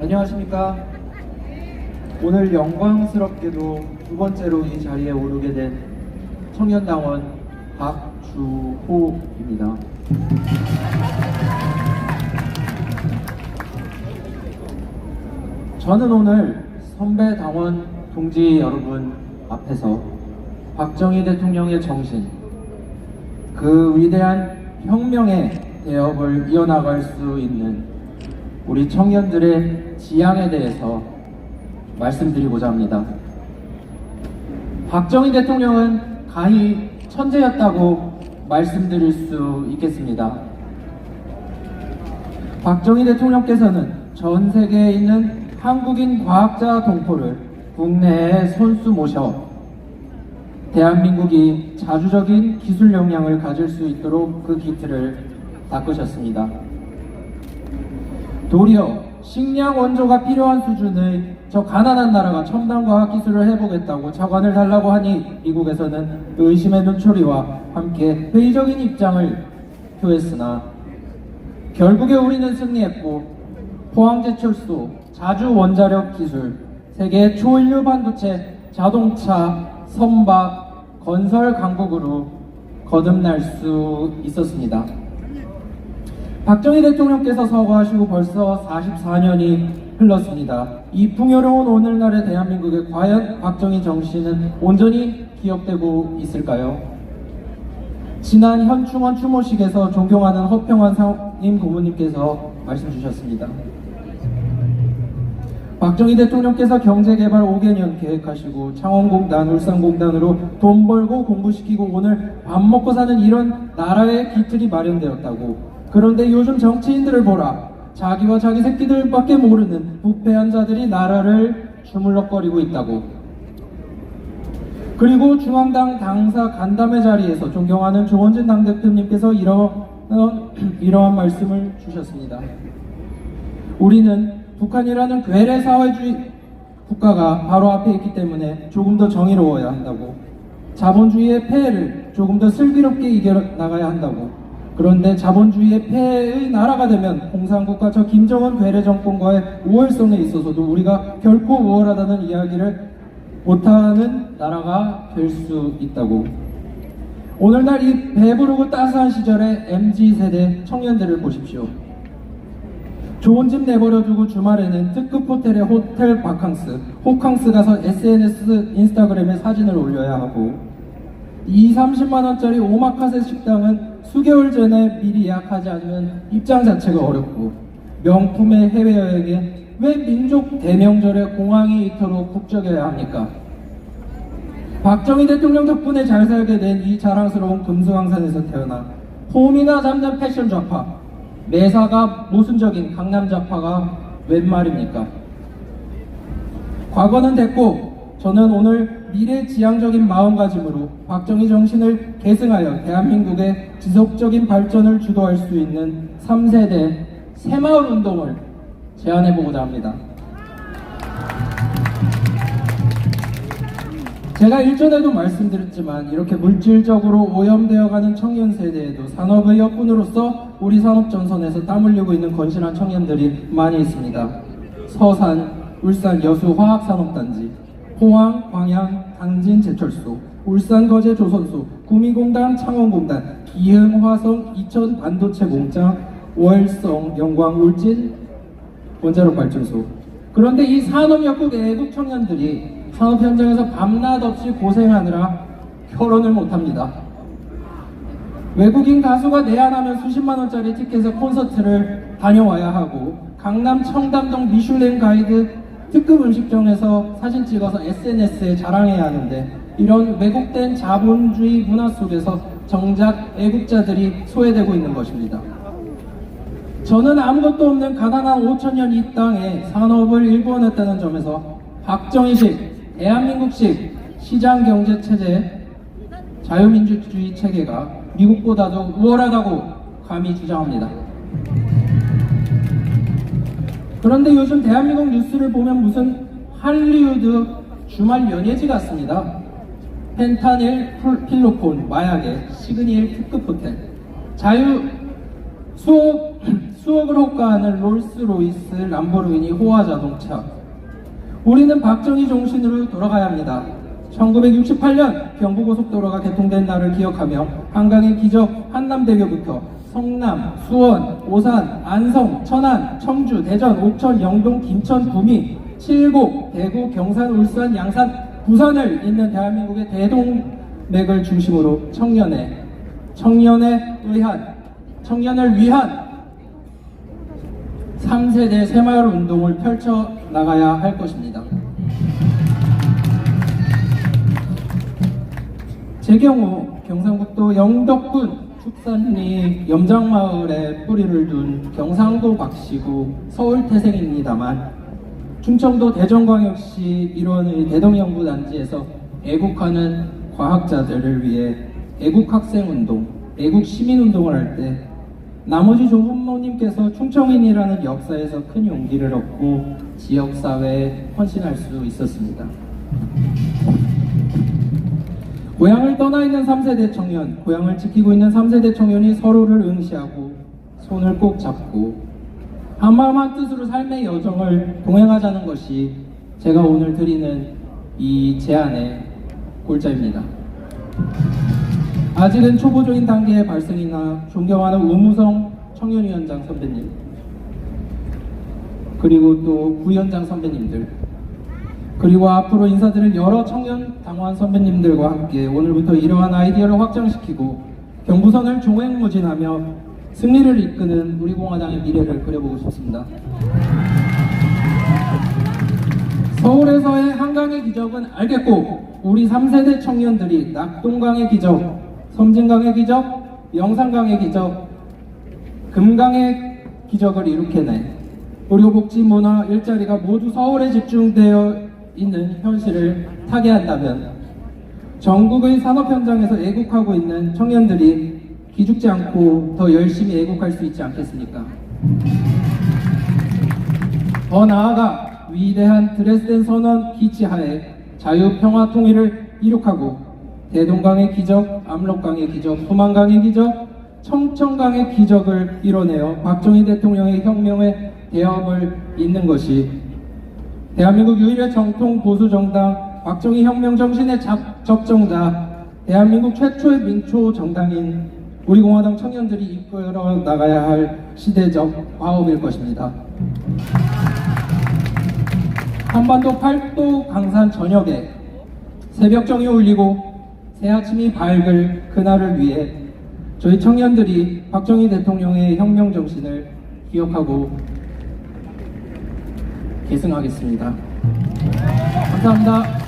안녕하십니까. 오늘 영광스럽게도 두 번째로 이 자리에 오르게 된 청년당원 박주호입니다. 저는 오늘 선배 당원 동지 여러분 앞에서 박정희 대통령의 정신, 그 위대한 혁명의 대업을 이어나갈 수 있는 우리 청년들의 지향에 대해서 말씀드리고자 합니다. 박정희 대통령은 가히 천재였다고 말씀드릴 수 있겠습니다. 박정희 대통령께서는 전 세계에 있는 한국인 과학자 동포를 국내에 손수 모셔 대한민국이 자주적인 기술 역량을 가질 수 있도록 그 기틀을 닦으셨습니다. 도리어 식량 원조가 필요한 수준의 저 가난한 나라가 첨단 과학 기술을 해보겠다고 자관을 달라고 하니 미국에서는 의심의 눈초리와 함께 회의적인 입장을 표했으나 결국에 우리는 승리했고 포항제철소, 자주 원자력 기술, 세계 초인류 반도체, 자동차, 선박, 건설 강국으로 거듭날 수 있었습니다. 박정희 대통령께서 서거하시고 벌써 44년이 흘렀습니다. 이 풍요로운 오늘날의 대한민국에 과연 박정희 정신은 온전히 기억되고 있을까요? 지난 현충원 추모식에서 존경하는 허평환 상임 고모님께서 말씀 주셨습니다. 박정희 대통령께서 경제개발 5개년 계획하시고 창원공단, 울산공단으로 돈 벌고 공부시키고 오늘 밥 먹고 사는 이런 나라의 기틀이 마련되었다고. 그런데 요즘 정치인들을 보라. 자기와 자기 새끼들밖에 모르는 부패한 자들이 나라를 주물럭거리고 있다고. 그리고 중앙당 당사 간담회 자리에서 존경하는 조원진 당대표님께서 어, 이러한 말씀을 주셨습니다. 우리는 북한이라는 괴뢰 사회주의 국가가 바로 앞에 있기 때문에 조금 더 정의로워야 한다고. 자본주의의 폐해를 조금 더 슬기롭게 이겨나가야 한다고. 그런데 자본주의의 폐해의 나라가 되면 공산국가 저 김정은 괴뢰 정권과의 우월성에 있어서도 우리가 결코 우월하다는 이야기를 못하는 나라가 될 수 있다고. 오늘날 이 배부르고 따스한 시절의 MZ세대 청년들을 보십시오. 좋은 집 내버려두고 주말에는 특급 호텔에 호텔 바캉스, 호캉스 가서 SNS, 인스타그램에 사진을 올려야 하고 2, 30만 원짜리 오마카세 식당은 수개월 전에 미리 예약하지 않으면 입장 자체가 어렵고 명품의 해외여행에 왜 민족 대명절에 공항이 이토록 북적여야 합니까? 박정희 대통령 덕분에 잘 살게 된 이 자랑스러운 금수강산에서 태어나 폼이나 잡는 패션 좌파 매사가 모순적인 강남 좌파가 웬 말입니까? 과거는 됐고 저는 오늘 미래지향적인 마음가짐으로 박정희 정신을 계승하여 대한민국의 지속적인 발전을 주도할 수 있는 3세대 새마을 운동을 제안해 보고자 합니다. 제가 일전에도 말씀드렸지만 이렇게 물질적으로 오염되어가는 청년 세대에도 산업의 역군으로서 우리 산업 전선에서 땀 흘리고 있는 건실한 청년들이 많이 있습니다. 서산, 울산 여수 화학산업단지, 포항, 광양, 당진 제철소, 울산 거제 조선소, 구미공단, 창원공단, 기흥, 화성, 이천 반도체 공장, 월성, 영광, 울진 원자력 발전소. 그런데 이 산업역국 애국 청년들이 산업 현장에서 밤낮 없이 고생하느라 결혼을 못합니다. 외국인 가수가 내한하면 수십만 원짜리 티켓에 콘서트를 다녀와야 하고 강남 청담동 미슐랭 가이드 특급 음식점에서 사진 찍어서 SNS에 자랑해야 하는데 이런 왜곡된 자본주의 문화 속에서 정작 애국자들이 소외되고 있는 것입니다. 저는 아무것도 없는 가난한 5천년 이 땅에 산업을 일본했다는 점에서 박정희식, 대한민국식 시장 경제 체제, 자유민주주의 체계가 미국보다도 우월하다고 감히 주장합니다. 그런데 요즘 대한민국 뉴스를 보면 무슨 할리우드 주말 연예지 같습니다. 펜타닐, 필로폰, 마약의 시그니엘 특급 호텔, 자유 수업 수억을 호가하는 롤스로이스, 람보르기니, 호화 자동차. 우리는 박정희 정신으로 돌아가야 합니다. 1968년 경부고속도로가 개통된 날을 기억하며 한강의 기적 한남대교부터 성남, 수원, 오산, 안성, 천안, 청주, 대전, 옥천, 영동, 김천, 구미, 칠곡, 대구, 경산, 울산, 양산, 부산을 잇는 대한민국의 대동맥을 중심으로 청년의 청년에 의한 청년을 위한 3세대 새마을 운동을 펼쳐 나가야 할 것입니다. 제 경우 경상북도 영덕군 축산리 염장마을에 뿌리를 둔 경상도 박씨고 서울 태생입니다만 충청도 대전광역시 일원의 대동연구단지에서 애국하는 과학자들을 위해 애국학생운동, 애국시민운동을 할 때 나머지 조부모님께서 충청인이라는 역사에서 큰 용기를 얻고 지역사회에 헌신할 수 있었습니다. 고향을 떠나 있는 3세대 청년, 고향을 지키고 있는 3세대 청년이 서로를 응시하고 손을 꼭 잡고 한마음 한 뜻으로 삶의 여정을 동행하자는 것이 제가 오늘 드리는 이 제안의 골자입니다. 아직은 초보적인 단계의 발생이나 존경하는 우무성 청년위원장 선배님 그리고 또 부위원장 선배님들 그리고 앞으로 인사드릴 여러 청년 당원 선배님들과 함께 오늘부터 이러한 아이디어를 확장시키고 경부선을 종횡무진하며 승리를 이끄는 우리 공화당의 미래를 그려보고 싶습니다. 서울에서의 한강의 기적은 알겠고 우리 3세대 청년들이 낙동강의 기적, 섬진강의 기적, 영산강의 기적, 금강의 기적을 일으켜내 의료복지, 문화, 일자리가 모두 서울에 집중되어 있는 현실을 타개한다면 전국의 산업 현장에서 애국하고 있는 청년들이 기죽지 않고 더 열심히 애국할 수 있지 않겠습니까? 더 나아가 위대한 드레스덴 선언 기치하에 자유, 평화, 통일을 이룩하고 대동강의 기적, 압록강의 기적, 소만강의 기적, 청천강의 기적을 이뤄내어 박정희 대통령의 혁명의 대업을 잇는 것이 대한민국 유일의 정통 보수 정당 박정희 혁명 정신의 작- 적정자 대한민국 최초의 민초 정당인 우리 공화당 청년들이 이끌어 나가야 할 시대적 과업일 것입니다. 한반도 팔도 강산 전역에 새벽정이 울리고 새아침이 밝을 그날을 위해 저희 청년들이 박정희 대통령의 혁명 정신을 기억하고 계승하겠습니다. 감사합니다.